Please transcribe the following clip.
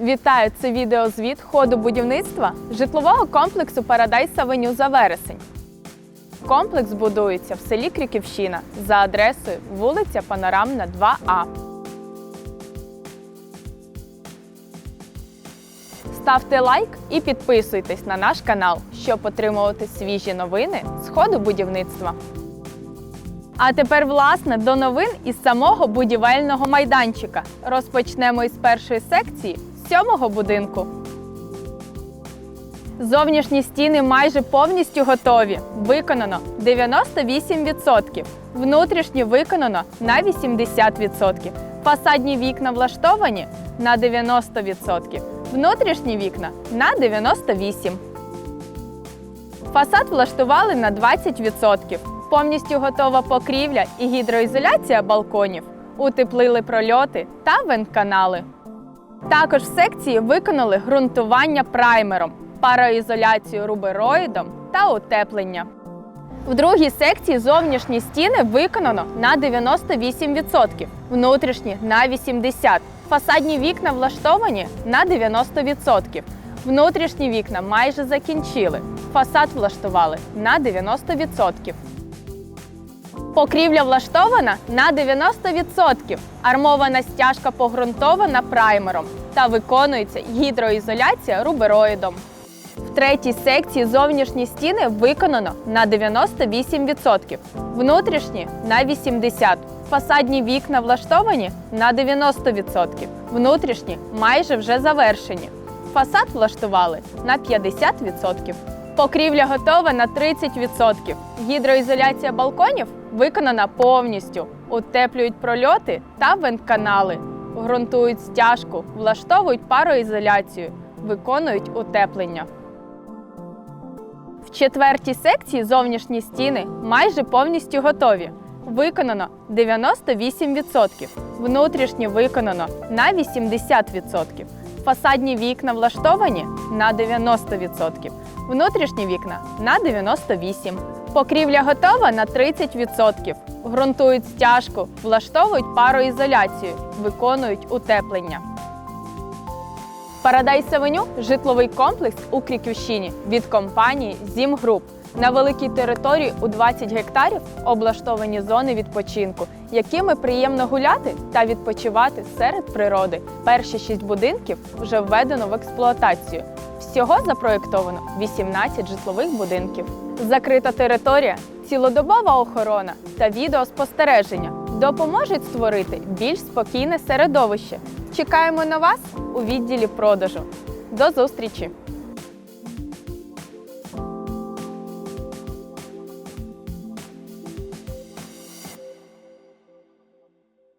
Вітаю! Це відеозвіт ходу будівництва житлового комплексу Парадайс Авеню за вересень. Комплекс будується в селі Криківщина за адресою вулиця Панорамна, 2А. Ставте лайк і підписуйтесь на наш канал, щоб отримувати свіжі новини з ходу будівництва. А тепер, власне, до новин із самого будівельного майданчика. Розпочнемо із першої секції сьомого будинку. Зовнішні стіни майже повністю готові. Виконано 98%. Внутрішні виконано на 80%. Фасадні вікна влаштовані на 90%. Внутрішні вікна на 98%. Фасад влаштували на 20%. Повністю готова покрівля і гідроізоляція балконів. Утеплили прольоти та вентканали. Також в секції виконали ґрунтування праймером, пароізоляцію рубероїдом та утеплення. В другій секції зовнішні стіни виконано на 98%, внутрішні на 80%. Фасадні вікна влаштовані на 90%. Внутрішні вікна майже закінчили. Фасад влаштували на 90%. Покрівля влаштована на 90%. Армована стяжка погрунтована праймером та виконується гідроізоляція рубероїдом. В третій секції зовнішні стіни виконано на 98%, внутрішні на 80%. Фасадні вікна влаштовані на 90%, внутрішні майже вже завершені. Фасад влаштували на 50%. Покрівля готова на 30%. Гідроізоляція балконів виконана повністю. Утеплюють прольоти та вентканали, ґрунтують стяжку, влаштовують пароізоляцію, виконують утеплення. В четвертій секції зовнішні стіни майже повністю готові. Виконано 98%. Внутрішні виконано на 80%. Фасадні вікна влаштовані на 90%. Внутрішні вікна на 98%. Покрівля готова на 30%. Грунтують стяжку, влаштовують пароізоляцію, виконують утеплення. Парадайс Авеню житловий комплекс у Кріківщині від компанії Зім Груп. На великій території у 20 гектарів облаштовані зони відпочинку, якими приємно гуляти та відпочивати серед природи. Перші шість будинків вже введено в експлуатацію. Всього запроєктовано 18 житлових будинків. Закрита територія, цілодобова охорона та відеоспостереження допоможуть створити більш спокійне середовище. Чекаємо на вас у відділі продажу. До зустрічі!